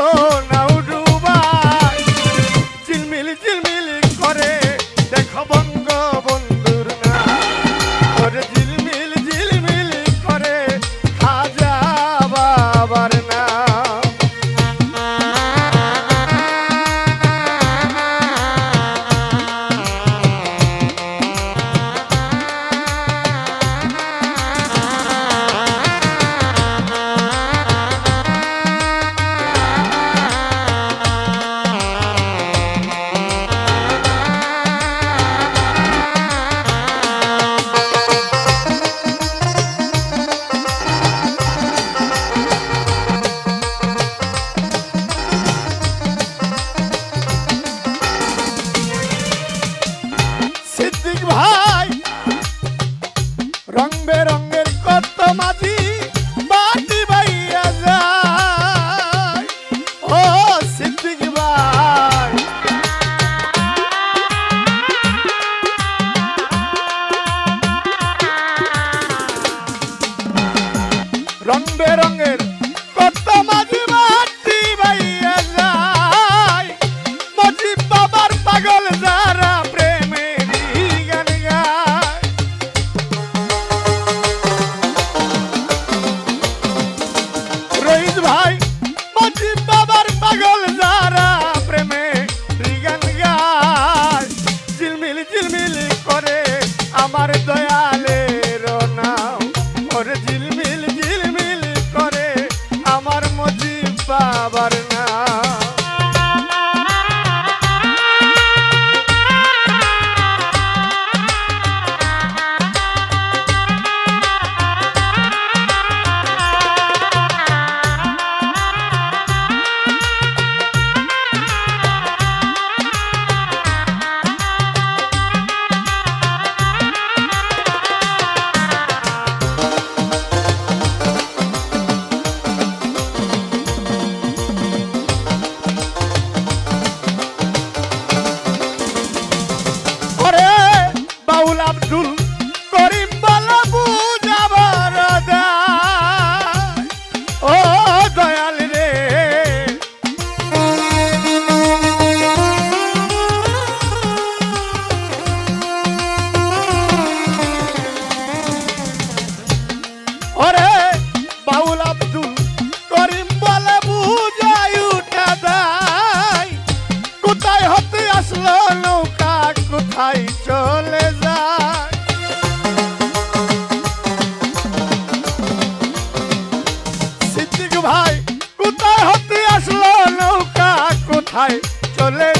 तो Eronger. কোথায় চলে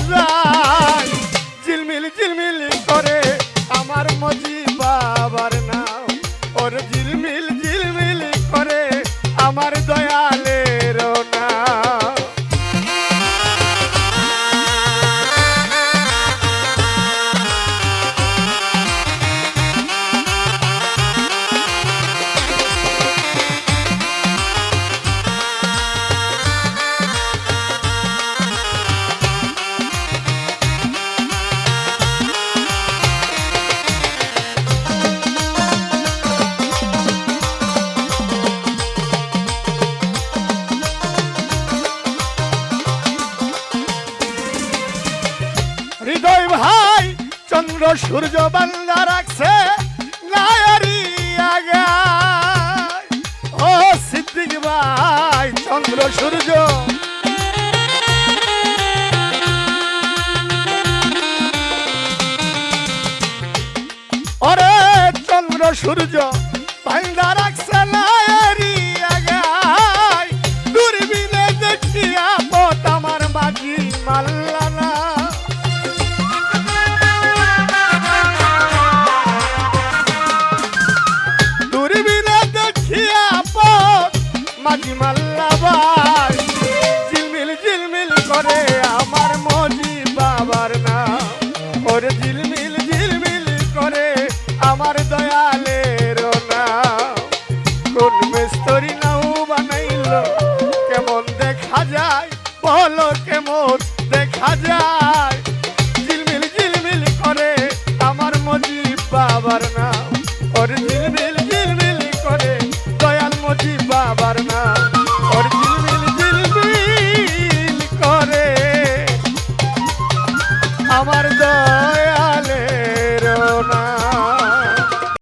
চন্দ্র সূর্য বাংলা রাখছে ও সিদ্দিক ভাই চন্দ্র সূর্য। অরে চন্দ্র সূর্য বাংলা রাখছে Fatima love.